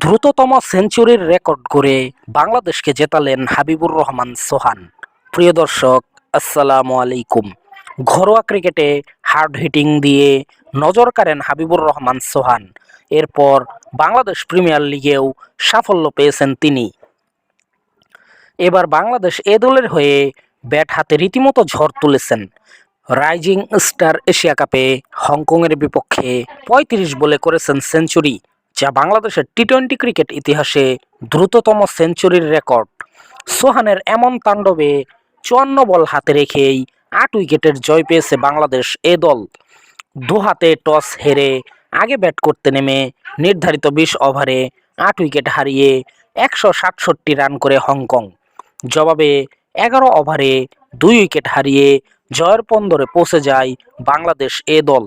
দ্রুততম সেঞ্চুরির রেকর্ড করে বাংলাদেশকে জেতালেন হাবিবুর রহমান সোহান। প্রিয় দর্শক, আসসালামু আলাইকুম। ঘরোয়া ক্রিকেটে হার্ড হিটিং দিয়ে নজর কাড়েন হাবিবুর রহমান সোহান। এরপর বাংলাদেশ প্রিমিয়ার লিগেও সাফল্য পেয়েছেন তিনি। এবার বাংলাদেশ এ দলের হয়ে ব্যাট হাতে রীতিমতো ঝড় তুলেছেন। রাইজিং স্টার এশিয়া কাপে হংকংয়ের বিপক্ষে পঁয়ত্রিশ বলে করেছেন সেঞ্চুরি। যা বাংলাদেশের টি টোয়েন্টি ক্রিকেট ইতিহাসে দ্রুততম সেঞ্চুরির রেকর্ড। সোহানের এমন তাণ্ডবে চুয়ান্ন বল হাতে রেখেই আট উইকেটের জয় পেয়েছে বাংলাদেশ এ দল। দু হাতে টস হেরে আগে ব্যাট করতে নেমে নির্ধারিত বিশ ওভারে আট উইকেট হারিয়ে একশো সাতষট্টি রান করে হংকং। জবাবে এগারো ওভারে দুই উইকেট হারিয়ে জয়ের পন্দরে পৌঁছে যায় বাংলাদেশ এ দল।